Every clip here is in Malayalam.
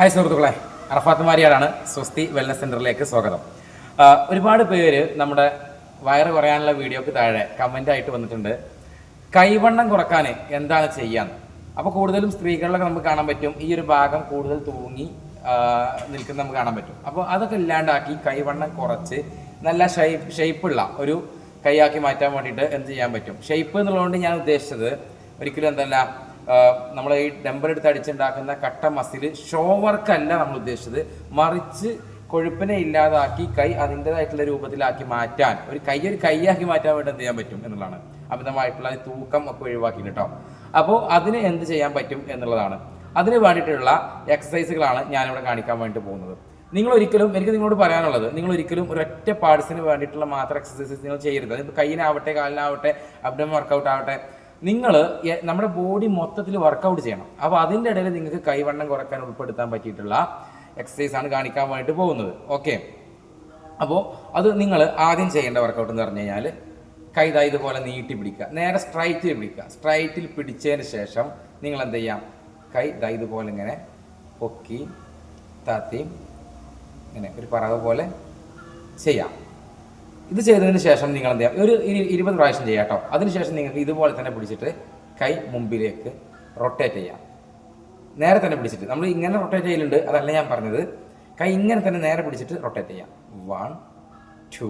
ഹായ് സുഹൃത്തുക്കളെ. അറഫാത്ത് മാരിയാടാണ്. സ്വസ്തി വെൽനസ് സെന്ററിലേക്ക് സ്വാഗതം. ഒരുപാട് പേര് നമ്മുടെ വയറ് കുറയാനുള്ള വീഡിയോക്ക് താഴെ കമന്റായിട്ട് വന്നിട്ടുണ്ട്. കൈവണ്ണം കുറയ്ക്കാൻ എന്താണ് ചെയ്യാൻ? അപ്പോൾ കൂടുതലും സ്ത്രീകളിലൊക്കെ നമുക്ക് കാണാൻ പറ്റും. ഈ ഒരു ഭാഗം കൂടുതൽ തൂങ്ങി നിൽക്കുന്ന നമുക്ക് കാണാൻ പറ്റും. അപ്പോൾ അതൊക്കെ ഇല്ലാണ്ടാക്കി കൈവണ്ണം കുറച്ച് നല്ല ഷേപ്പ് ഷേപ്പുള്ള ഒരു കൈയാക്കി മാറ്റാൻ വേണ്ടിയിട്ട് എന്ത് ചെയ്യാൻ പറ്റും? ഷേപ്പ് എന്നുള്ളതുകൊണ്ട് ഞാൻ ഉദ്ദേശിച്ചത് ഒരിക്കലും എന്തല്ല നമ്മൾ ഈ ഡെമ്പർ എടുത്ത് അടിച്ചുണ്ടാക്കുന്ന കട്ട മസിൽ ഷോ വർക്കല്ല നമ്മൾ ഉദ്ദേശിച്ചത്. മറിച്ച് കൊഴുപ്പിനെ ഇല്ലാതാക്കി കൈ അതിന്റെതായിട്ടുള്ള രൂപത്തിലാക്കി മാറ്റാൻ ഒരു കൈ ഒരു കൈയാക്കി മാറ്റാൻ വേണ്ടി എന്ത് ചെയ്യാൻ പറ്റും എന്നുള്ളതാണ്. അമിതമായിട്ടുള്ള തൂക്കം ഒക്കെ ഒഴിവാക്കി കേട്ടോ. അപ്പോൾ അതിന് എന്ത് ചെയ്യാൻ പറ്റും എന്നുള്ളതാണ്. അതിന് വേണ്ടിയിട്ടുള്ള എക്സസൈസുകളാണ് ഞാനിവിടെ കാണിക്കാൻ വേണ്ടി പോകുന്നത്. നിങ്ങൾ ഒരിക്കലും എനിക്ക് നിങ്ങളോട് പറയാനുള്ളത് നിങ്ങൾ ഒരിക്കലും ഒരൊറ്റ പാർട്സിന് വേണ്ടിയിട്ടുള്ള മാത്രം എക്സസൈസസ് നിങ്ങൾ ചെയ്യരുത്. അതിപ്പോൾ കയ്യിനാവട്ടെ കാലിനാവട്ടെ അബ്ഡം വർക്കൗട്ട് ആവട്ടെ നിങ്ങൾ നമ്മുടെ ബോഡി മൊത്തത്തിൽ വർക്കൗട്ട് ചെയ്യണം. അപ്പോൾ അതിന്റെ ഇടയിൽ നിങ്ങൾക്ക് കൈവണ്ണം കുറയ്ക്കാൻ ഉൾപ്പെടുത്താൻ പറ്റിയിട്ടുള്ള എക്സസൈസ് ആണ് കാണിക്കാൻ വേണ്ടിയിട്ട് പോകുന്നത്. ഓക്കെ അപ്പോൾ അത് നിങ്ങൾ ആദ്യം ചെയ്യേണ്ട വർക്കൗട്ട് എന്ന് പറഞ്ഞു കഴിഞ്ഞാൽ കൈ ദാ ഇതുപോലെ നീട്ടി പിടിക്കുക. നേരെ സ്ട്രൈറ്റിൽ പിടിക്കുക. സ്ട്രൈറ്റിൽ പിടിച്ചതിന് ശേഷം നിങ്ങൾ എന്ത് ചെയ്യാം? കൈ ദാ ഇതുപോലെ ഇങ്ങനെ പൊക്കി താത്തിയും ഇങ്ങനെ ഒരു പറവ് പോലെ ചെയ്യാം. ഇത് ചെയ്തതിന് ശേഷം നിങ്ങൾ എന്ത് ചെയ്യാം? ഒരു ഇനി ഇരുപത് പ്രാവശ്യം ചെയ്യാം കേട്ടോ. അതിനുശേഷം നിങ്ങൾക്ക് ഇതുപോലെ തന്നെ പിടിച്ചിട്ട് കൈ മുമ്പിലേക്ക് റൊട്ടേറ്റ് ചെയ്യാം. നേരെ തന്നെ പിടിച്ചിട്ട്. നമ്മൾ ഇങ്ങനെ റൊട്ടേറ്റ് ചെയ്യലുണ്ട് അതല്ല ഞാൻ പറഞ്ഞത്. കൈ ഇങ്ങനെ തന്നെ നേരെ പിടിച്ചിട്ട് റൊട്ടേറ്റ് ചെയ്യാം. വൺ ടു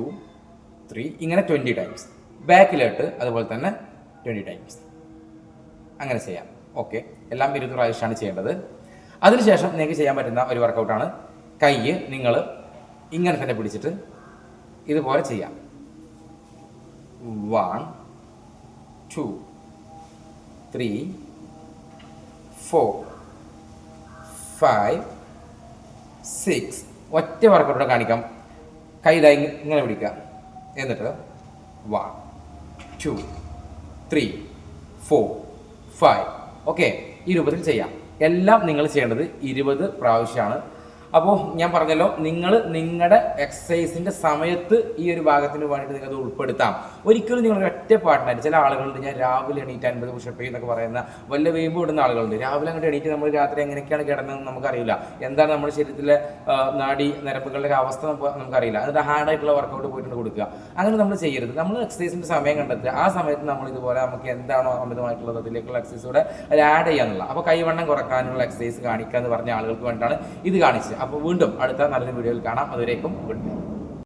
ത്രീ ഇങ്ങനെ ട്വന്റി ടൈംസ് ബാക്കിലോട്ട് അതുപോലെ തന്നെ ട്വന്റി ടൈംസ് അങ്ങനെ ചെയ്യാം. ഓക്കെ എല്ലാം ഇരുപത് പ്രാവശ്യമാണ് ചെയ്യേണ്ടത്. അതിനുശേഷം നിങ്ങൾക്ക് ചെയ്യാൻ പറ്റുന്ന ഒരു വർക്കൗട്ടാണ് കൈ നിങ്ങൾ ഇങ്ങനെ തന്നെ പിടിച്ചിട്ട് ഇതുപോലെ ചെയ്യാം. One two three four five six ഒറ്റ വർക്കൗട്ടോടെ കാണിക്കാം. കൈ ഇതാ ഇങ്ങ- ഇങ്ങനെ പിടിക്കുക. എന്നിട്ട് one two three four five okay ഈ രൂപത്തിൽ ചെയ്യാം. എല്ലാം നിങ്ങൾ ചെയ്യേണ്ടത് ഇരുപത് പ്രാവശ്യമാണ്. അപ്പോൾ ഞാൻ പറഞ്ഞല്ലോ നിങ്ങൾ നിങ്ങളുടെ എക്സസൈസിന്റെ സമയത്ത് ഈ ഒരു ഭാഗത്തിന് വേണ്ടിയിട്ട് നിങ്ങൾക്ക് ഉൾപ്പെടുത്താം. ഒരിക്കലും നിങ്ങൾ ഒറ്റ പാട്ടിനായിട്ട് ചില ആളുകളുണ്ട് ഞാൻ രാവിലെ എണീറ്റ് അൻപത് പുഷപ്പ് എന്നൊക്കെ പറയുന്ന വല്ല വേമ്പ് ഇടുന്ന ആളുകളുണ്ട്. രാവിലെ അങ്ങോട്ട് എണീറ്റ് നമ്മൾ രാത്രി എങ്ങനെയൊക്കെയാണ് കിടന്നതെന്ന് നമുക്കറിയില്ല. എന്താണ് നമ്മുടെ ശരീരത്തിലെ നാടി നാഡി നരമ്പുകളുടെ അവസ്ഥ നമുക്ക് നമുക്കറിയില്ല. എന്നിട്ട് ഹാർഡായിട്ടുള്ള വർക്കൗട്ട് പോയിട്ട് കൊടുക്കുക. അങ്ങനെ നമ്മൾ ചെയ്യരുത്. നമ്മൾ എക്സസൈസിന്റെ സമയം കണ്ടെത്തുക. ആ സമയത്ത് നമ്മൾ ഇതുപോലെ നമുക്ക് എന്താണോ അമിതമായിട്ടുള്ളത് അതിലേക്കുള്ള എക്സസൈസ് കൂടെ ആഡ് ചെയ്യാനുള്ള അപ്പോൾ കൈവണ്ണം കുറക്കാനുള്ള എക്സസൈസ് കാണിക്കുക എന്ന് പറഞ്ഞ ആളുകൾക്ക് വേണ്ടിയിട്ടാണ് ഇത് കാണിച്ചത്. അപ്പോൾ വീണ്ടും അടുത്ത നല്ലൊരു വീഡിയോയിൽ കാണാം അതുവരേക്കും ഗുഡ് ബൈ